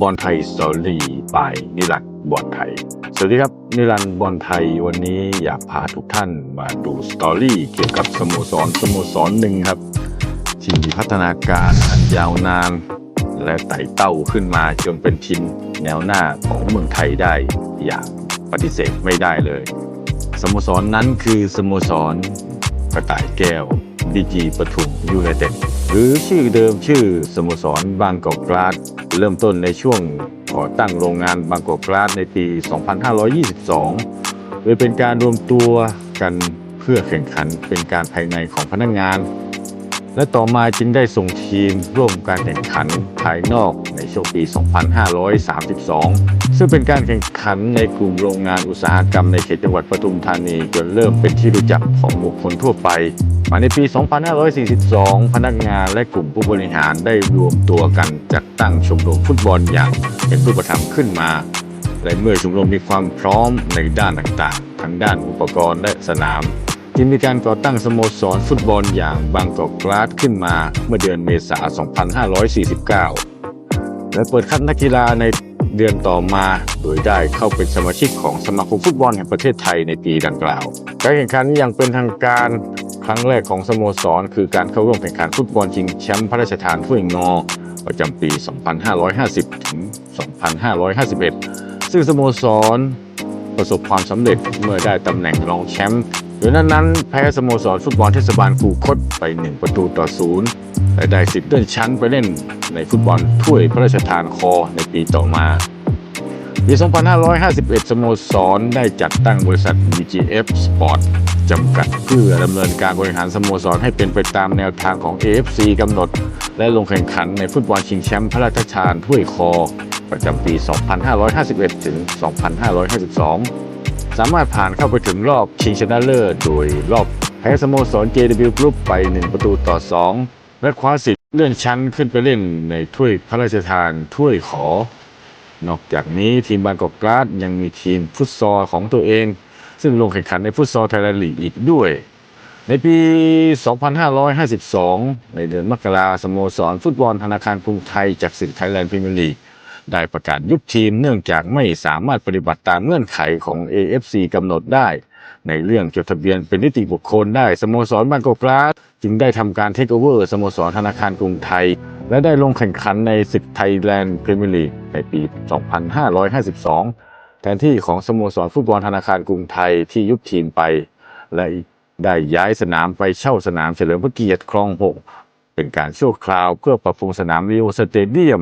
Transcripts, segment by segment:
บอลไทยสตอรี่บายนิรันดร์บอลไทย สวัสดีครับ นิรันดร์บอลไทยวันนี้อยากพาทุกท่านมาดูสตอรี่เกี่ยวกับสโมสรสโมสรหนึ่งครับ ที่มีพัฒนาการอันยาวนาน และไต่เต้าขึ้นมาจนเป็นทีมแนวหน้าของเมืองไทยได้อย่างปฏิเสธไม่ได้เลย สโมสรนนั้นคือสโมสรกระต่ายแก้วดีจีปทุมยูไนเต็ด รือชื่อเดิมชื่อสโมสรบางกอกกราดเริ่มต้นในช่วงก่อตั้งโรงงานบางกอกกราดในปี 2522 โดยเป็นการรวมตัวกันเพื่อแข่งขันเป็นการภายในของพนักงาน และต่อมาจึงได้ส่งทีมร่วมการแข่งขันภายนอกในช่วงปี 2532 ซึ่งเป็นการแข่งขันในกลุ่มโรงงานอุตสาหกรรมในเขตจังหวัดปทุมธานีจนเริ่มเป็นที่รู้จักของบุคคลทั่วไป มาในปี 2542 พนักงานและกลุ่มผู้บริหารได้รวมตัวกันจัดตั้งชมรมฟุตบอลอย่างเป็นรูปธรรมขึ้นมาและเมื่อชมรมมีความพร้อมในด้านต่างๆ ทั้งด้านอุปกรณ์และสนาม จึงมีการก่อตั้งสโมสรฟุตบอลอย่างบางกอกกราดขึ้นมาเมื่อเดือนเมษายน 2549 และเปิดคัดนักกีฬาในเดือนต่อมาโดยได้เข้าเป็นสมาชิกของสมาคมฟุตบอลแห่งประเทศไทยในปีดังกล่าว การแข่งขันอย่างเป็นทางการครั้งแรกของสโมสร คือการเข้าร่วมแข่งขันฟุตบอลชิงแชมป์พระราชทานถ้วยงอ ประจำปี 2550 ถึง 2551 ซึ่งสโมสรประสบความสำเร็จเมื่อได้ตำแหน่งรองแชมป์ โดยนั้นนั้นแพ้สโมสรฟุตบอลเทศบาลคูคตไป 1 ประตูต่อศูนย์และได้สิทธิ์เลื่อนชั้นไปเล่นในฟุตบอลถ้วยพระราชทานคอในปีต่อมาปี 2551 สโมสรได้จัดตั้งบริษัท BGF Sport จำกัดเพื่อดำเนินการบริหารสโมสรให้เป็นไปตามแนวทางของ AFC กำหนด และลงแข่งขันในฟุตบอลชิงแชมป์พระราชทานถ้วยคอ ประจำปี 2551 ถึง 2552 สามารถผ่านเข้าไปถึงรอบชิงชนะเลิศโดยรอบแพ้สโมสร JW Group ไป 1 ประตูต่อ 2 และคว้าสิทธิ์เลื่อนชั้นขึ้นไปเล่นในถ้วยพระราชทานถ้วยขอ นอกจากนี้ทีมบางกอกกราดยังมีทีมฟุตซอลของตัวเอง ซึ่งลงแข่งขันในฟุตซอลไทยลีกอีกด้วย ในปี 2552 ในเดือนมกราสโมสรฟุตบอลธนาคารกรุงไทยจากสิทธิ์ไทยแลนด์พรีเมียร์ลีก ได้ประกาศยุบทีมเนื่องจากไม่สามารถปฏิบัติตามเงื่อนไขของ AFC กำหนดได้ ในเรื่องจดทะเบียนเป็นนิติบุคคลได้สโมสรบางกอกกราดจึงได้ทำการเทคโอเวอร์สโมสรธนาคารกรุงไทย และได้ลงแข่งขันในศึกไทยแลนด์พรีเมียร์ลีกในปี 2552 แทนที่ของสโมสรฟุตบอลธนาคารกรุงไทยที่ยุบทีมไป และได้ย้ายสนามไปเช่าสนามเฉลิมพระเกียรติคลองหกเป็นการชั่วคราวเพื่อปรับปรุงสนามลีโอสเตเดียม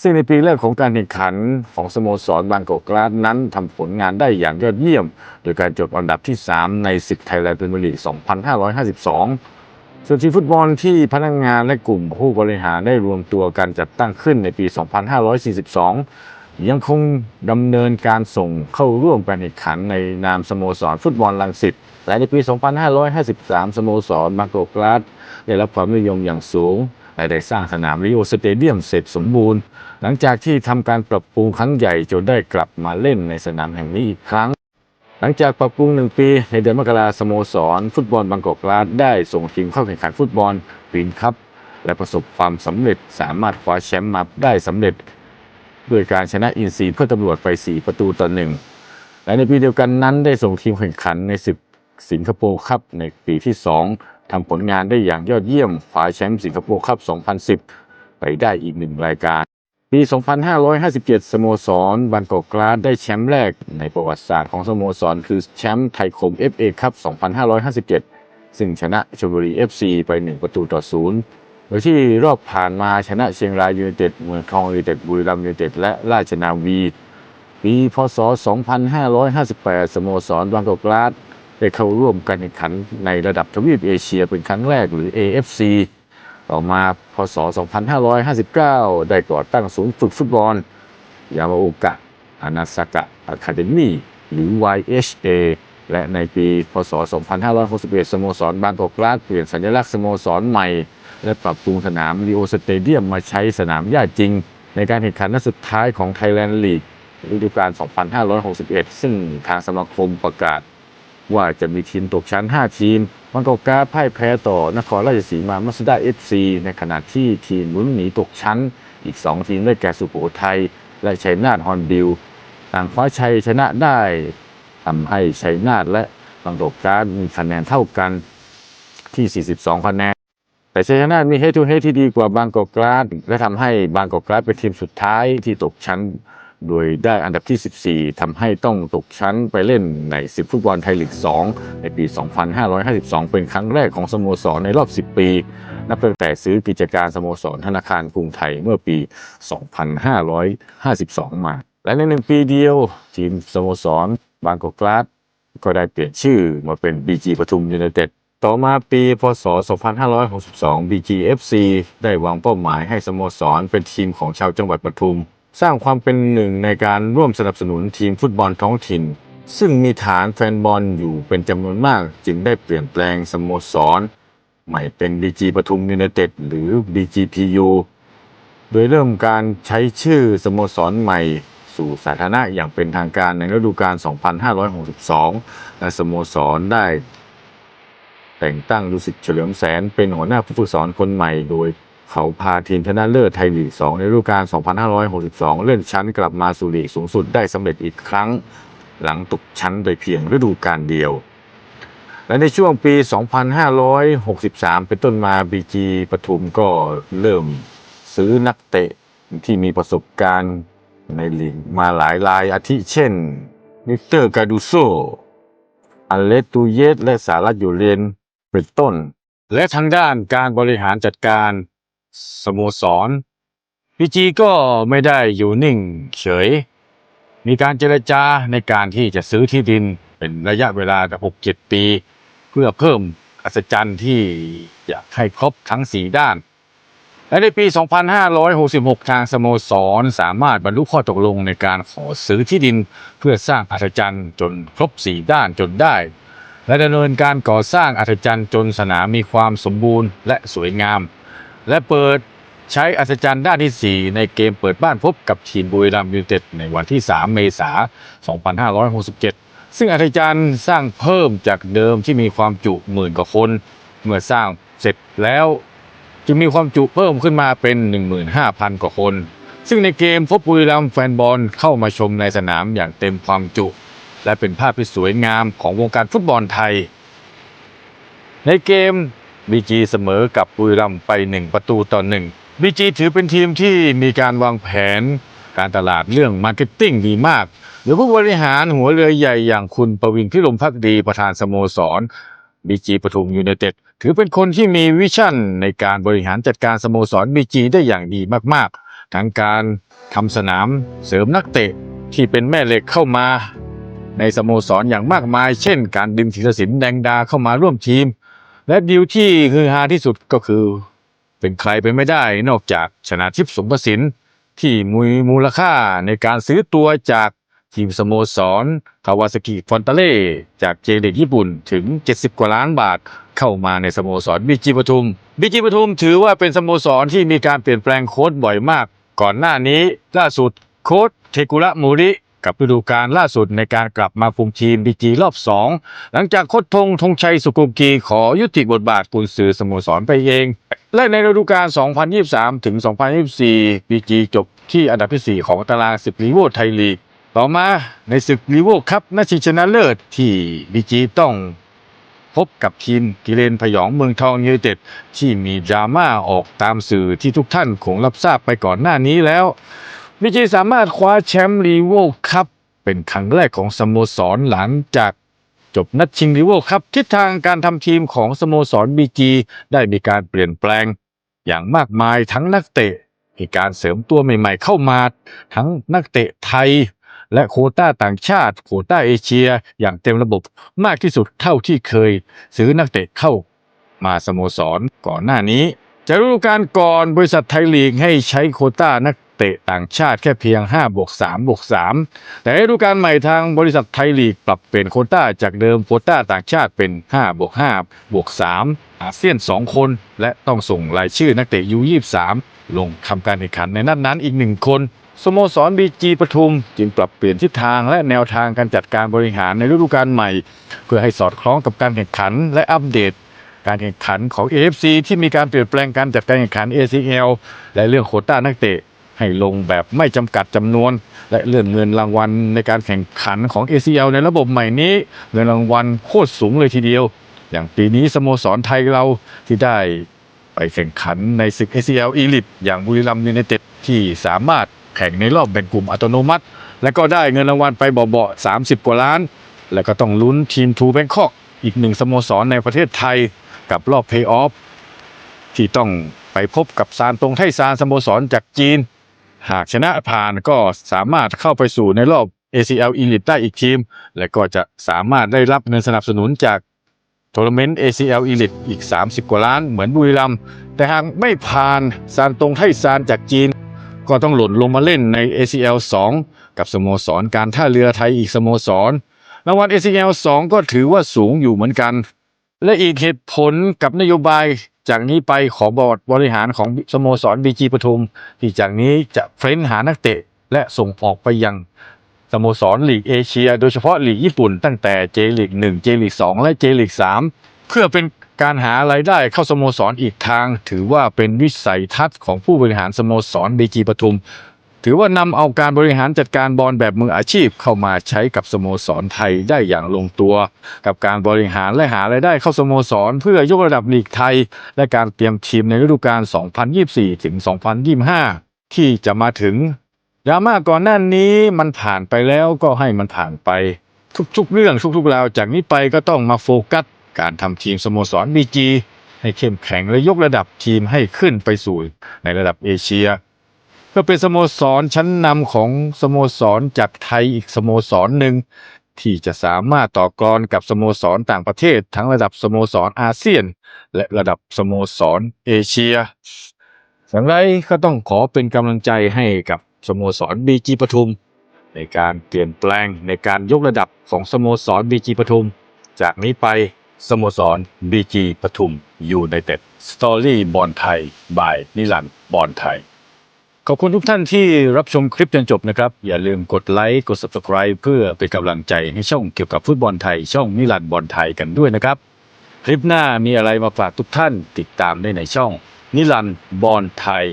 ซึ่งในปีแรกของการแข่งขันของสโมสรบางกอกกราดนั้นทำผลงานได้อย่างยอดเยี่ยม โดยการจบอันดับที่ 3 ในศึกไทยแลนด์พรีเมียร์ลีก 2552 ส่วนทีมฟุตบอลที่พนักงงานและกลุ่มผู้บริหารได้รวมตัวกันจัดตั้งขึ้นในปี 2542 ยังคงดำเนินการส่งเข้าร่วมการแข่งขันในนามสโมสรฟุตบอลลังสิตและในปี 2553 สโมสรบางกอกกราดได้รับความนิยมอย่างสูง และได้สร้างสนามริโอสเตเดียมเสร็จสมบูรณ์ หลังจากที่ทำการปรับปรุงครั้งใหญ่จนได้กลับมาเล่นในสนามแห่งนี้อีกครั้ง หลังจากปรับปรุงหนึ่งปีในเดือนมกราสโมสร ฟุตบอลบางกอกกราดได้ส่งทีมเข้าแข่งขันฟุตบอลควีนคัพและประสบความสำเร็จสามารถคว้าแชมป์มาได้สำเร็จด้วยการชนะอินซีเพื่อตำรวจไป 4 ประตูต่อหนึ่งและในปีเดียวกันนั้นได้ส่งทีมแข่งขันในศึกสิงคโปร์คัพในปีที่ 2 ทำผลงานได้อย่างยอดเยี่ยมคว้าแชมป์สิงคโปร์คัพ 2010 ไปได้อีกหนึ่งรายการ ปี 2557 สโมสรบางกอกกราดได้แชมป์แรกในประวัติศาสตร์ของสโมสร คือแชมป์ไทยคม FA คัพ 2557 ซึ่งชนะชลบุรี FC ไป 1 ประตูต่อศูนย์โดยที่รอบผ่านมาชนะเชียงรายยูไนเต็ดเมืองทองยูไนเต็ดบุรีรัมย์ยูไนเต็ดและราชนาวีปีพศ 2558 สโมสรบางกอกกราด ได้เข้าร่วมการแข่งขันในระดับทวีปเอเชียเป็นครั้งแรกหรือ AFC ต่อมาพศ 2559 ได้ก่อตั้งศูนย์ฝึกฟุตบอล ยามาโอกะอานาซากะอะคาเดมี่หรือ YHA และในปีพศ 2561 สโมสรบางกอกกราดเปลี่ยนสัญลักษณ์สโมสรใหม่ และปรับปรุงสนามลีโอสเตเดียมมาใช้สนามหญ้าจริง ในการแข่งขันนัดสุดท้ายของไทยแลนด์ลีกฤดูกาล 2561 ซึ่งทางสมาคมประกาศ ว่าจะมีทีมตกชั้น 5 ทีมบางกอกกราดพ่ายแพ้ต่อนครราชสีมามัสด้าเอฟซีในขณะที่ทีมลุ้นหนีตกชั้น อีก 2 ทีมได้แก่สุโขทัยและชัยนาทฮอนบิลต่างคว้าชัยชนะได้ทำให้ชัยนาทและบางกอกการ์ดมีคะแนนเท่ากันที่ 42 คะแนน แต่ชัยนาทมีเฮทูเฮที่ดีกว่าบางกอกกราดและทำให้บางกอกกราดเป็นทีมสุดท้ายที่ตกชั้น โดยได้อันดับที่ 14ทำให้ต้องตกชั้นไปเล่นในศึกฟุตบอลไทยลีก 2 ในปี 2552 เป็นครั้งแรกของสโมสรในรอบ 10 ปี นับตั้งแต่ซื้อกิจการสโมสรธนาคารกรุงไทยเมื่อปี 2552 มา และในหนึ่งปีเดียว ทีมสโมสรบางกอกกราดก็ได้เปลี่ยนชื่อมาเป็น BG ปทุมยูไนเต็ดต่อมาปีพศ 2562 BGFC ได้วางเป้าหมายให้สโมสรเป็นทีมของชาวจังหวัดปทุม สร้างความเป็นหนึ่งในการร่วมสนับสนุนทีมฟุตบอลท้องถิ่น ซึ่งมีฐานแฟนบอลอยู่เป็นจำนวนมาก จึงได้เปลี่ยนแปลงสโมสร ใหม่เป็น BG ปทุมยูไนเต็ดหรือ BGPU โดยเริ่มการใช้ชื่อสโมสรใหม่สู่สาธารณะอย่างเป็นทางการในฤดูกาล 2562 และสโมสรได้ แต่งตั้งดุสิตเฉลิมแสนเป็นหัวหน้าผู้ฝึกสอนคนใหม่โดย เขาพาทีมชนะเลิศไทยลีก 2 ในฤดูกาล 2562 เลื่อนชั้นกลับมาสู่ลีกสูงสุดได้สำเร็จอีกครั้ง หลังตกชั้นโดยเพียงฤดูกาลเดียว และในช่วงปี 2563 เป็นต้นมา BG ปทุมก็เริ่มซื้อนักเตะที่มีประสบการณ์ในลีกมาหลายรายอาทิเช่น นิเตอร์กาดูโซอเลตูเยสและสารัตอยู่เรียนเป็นต้น และทางด้านการบริหารจัดการ สโมสรพีจีก็ไม่ได้อยู่นิ่งเฉย มีการเจรจาในการที่จะซื้อที่ดินเป็นระยะเวลาหกเจ็ดปี เพื่อเพิ่มอัศจรรย์ที่อยากให้ครบทั้งสีด้าน และในปี 2566 ทางสโมสรสามารถบรรลุข้อตกลงในการขอซื้อที่ดินเพื่อสร้างอัศจรรย์จนครบสีด้านจนได้ และดำเนินการก่อสร้างอัศจรรย์จนสนามมีความสมบูรณ์และสวยงาม และเปิดใช้อัศจรรย์ด้านที่ 4 ในเกมเปิดบ้านพบกับทีมบุรีรัมย์ยูเต็ดในวันที่ 3 เมษายน 2567 ซึ่งอัศจรรย์สร้างเพิ่มจากเดิมที่มีความจุหมื่นกว่าคน เมื่อสร้างเสร็จแล้วจึงมีความจุเพิ่มขึ้นมาเป็น 15,000 กว่าคน ซึ่งในเกมพบบุรีรัมย์แฟนบอลเข้ามาชมในสนามอย่างเต็มความจุ และเป็นภาพที่สวยงามของวงการฟุตบอลไทย ในเกม บีจีเสมอกับบุรีรัมย์ไป 1 ประตูต่อ1บีจีถือเป็นทีมที่มีการวางแผนการตลาดเรื่องมาร์เก็ตติ้งดีมาก หรือผู้บริหารหัวเรือใหญ่อย่างคุณประวินพิรมพักดีประธานสโมสรบีจีปทุมยูไนเต็ดถือเป็นคนที่มีวิชั่นในการบริหารจัดการสโมสรบีจีได้อย่างดีมากๆ ทั้งการทำสนามเสริมนักเตะที่เป็นแม่เหล็กเข้ามา ในสโมสรอย่างมากมาย เช่น การดึงธีรศิลป์แดงดาเข้ามาร่วมทีม และดีลที่ฮือฮาที่สุดก็คือ เป็นใครไปไม่ได้นอกจากชนะทิพย์สมประสินที่มีมูลค่าในการซื้อตัวจากทีมสโมสรคาวาซากิฟอนตาเล่จากเจเด็กญี่ปุ่นถึง 70 กว่าล้านบาทเข้ามาในสโมสรบีจีปทุมบีจีปทุมถือว่าเป็นสโมสรที่มีการเปลี่ยนแปลงโค้ชบ่อยมาก ก่อนหน้านี้ล่าสุดโค้ชเทกุระมูริ กับฤดูกาลล่าสุดในการกลับมาคุมทีมบีจีรอบ 2 หลังจากโค้ชธงธงชัยสุกุมกีขอยุติบทบาทกุนซือสโมสรไปเอง และในฤดูกาล 2023 ถึง 2024 บีจีจบที่อันดับที่ 4 ของตารางศึกลีโวไทยลีก ต่อมาในศึกลีโวคัพนัดชิงชนะเลิศที่บีจีต้องพบกับทีมกิเลนพยองเมืองทองยูไนเต็ดที่มีดราม่าออกตามสื่อที่ทุกท่านคงรับทราบไปก่อนหน้านี้แล้ว บีจีสามารถคว้าแชมป์ลีโวคัพเป็นครั้งแรกของสโมสรหลังจากจบนัดชิงลีโวคัพทิศทางการทำทีมของสโมสรบีจีได้มีการเปลี่ยนแปลง อย่างมากมายทั้งนักเตะมีการเสริมตัวใหม่ๆเข้ามา ทั้งนักเตะไทย และโคต้าต่างชาติ โคต้าเอเชีย อย่างเต็มระบบมากที่สุดเท่าที่เคย ซื้อนักเตะเข้ามาสโมสรก่อนหน้านี้จากฤดูกาลก่อนบริษัทไทยลีกให้ใช้โคต้านัก เตะต่างชาติแค่เพียง5บวก3บวก3แต่ฤดูกาลใหม่ทางบริษัทไทยลีกปรับเปลี่ยนโคต้าจากเดิมโคต้าต่างชาติเป็น5บวก5บวก3อาเซียน 2 คน และต้องส่งรายชื่อนักเตะยู23ลงทำการแข่งขันในนัดนั้นอีกหนึ่งคนสโมสรบีจีปทุม จึงปรับเปลี่ยนทิศทางและแนวทางการจัดการบริหารในฤดูกาลใหม่ เพื่อให้สอดคล้องกับการแข่งขันและอัปเดต การแข่งขันของ AFC ที่มีการเปลี่ยนแปลงการจัดการแข่งขัน ACL และเรื่องโคต้านักเตะ ให้ลงแบบไม่จำกัดจำนวน และเลื่อนเงินรางวัลในการแข่งขันของ ACL ในระบบใหม่นี้ เงินรางวัลโคตรสูงเลยทีเดียว อย่างปีนี้สโมสรไทยเราที่ได้ไปแข่งขันในศึก ACL Elite อย่างบุรีรัมย์ยูไนเต็ดที่สามารถแข่งในรอบแบ่งกลุ่มอัตโนมัติ และก็ได้เงินรางวัลไปเบาๆ30 กว่าล้าน แล้วก็ต้องลุ้นทีมทูแบงคอกอีกหนึ่งสโมสรในประเทศไทยกับรอบเพย์ออฟที่ต้องไปพบกับซานตงไทซานสโมสรจากจีน หากชนะผ่านก็สามารถเข้าไปสู่ในรอบ ACL Elite ได้อีกทีม และก็จะสามารถได้รับเงินสนับสนุนจากทัวร์นาเมนต์ ACL Elite อีก 30 กว่าล้านเหมือนบุรีรัมย์แต่หากไม่ผ่านซานตงไทซานจากจีน ก็ต้องหล่นลงมาเล่นใน ACL 2 กับสโมสรการท่าเรือไทยอีกสโมสรรางวัล ACL 2 ก็ถือว่าสูงอยู่เหมือนกัน และอีกเหตุผลกับนโยบาย จากนี้ไปของบอร์ดบริหารของสโมสรบีจีปทุม ที่จากนี้จะเฟ้นหานักเตะและส่งออกไปยังสโมสรลีกเอเชีย โดยเฉพาะลีกญี่ปุ่นตั้งแต่เจลีก1เจลีก2และเจลีก3เพื่อเป็นการหารายได้เข้าสโมสรอีกทาง ถือว่าเป็นวิสัยทัศน์ของผู้บริหารสโมสรบีจีปทุม ถือว่านำเอาการบริหารจัดการบอลแบบมืออาชีพเข้ามาใช้กับสโมสรไทยได้อย่างลงตัว กับการบริหารและหารายได้เข้าสโมสร เพื่อยกระดับลีกไทย และการเตรียมทีมในฤดูกาล 2024 ถึง 2025 ที่จะมาถึงดราม่าก่อนหน้านี้มันผ่านไปแล้วก็ให้มันผ่านไป ทุกๆ เรื่องทุกๆราวจากนี้ไปก็ต้องมาโฟกัส การทำทีมสโมสรบีจีให้เข้มแข็งและยกระดับทีมให้ขึ้นไปสู่ในระดับเอเชีย เพื่อเป็นสโมสรชั้นนำของสโมสรจากไทยอีกสโมสรหนึ่งที่จะสามารถต่อกรกับสโมสรต่างประเทศ ทั้งระดับสโมสรอาเซียน และระดับสโมสรเอเชียสังไรก็ต้องขอเป็นกำลังใจให้กับสโมสรบีจีปทุม ในการเปลี่ยนแปลงในการยกระดับของสโมสรบีจีปทุม จากนี้ไปสโมสรบีจีปทุมยูไนเต็ดสตอรี่บอลไทยบายนิรันบอลไทย ขอบคุณทุกท่านที่รับชมคลิปจนจบนะครับ อย่าลืมกดไลค์กด subscribe เพื่อเป็นกำลังใจให้ช่องเกี่ยวกับฟุตบอลไทย ช่องนิรันดร์บอลไทยกันด้วยนะครับ คลิปหน้ามีอะไรมาฝากทุกท่านติดตามได้ในช่องนิรันดร์บอลไทย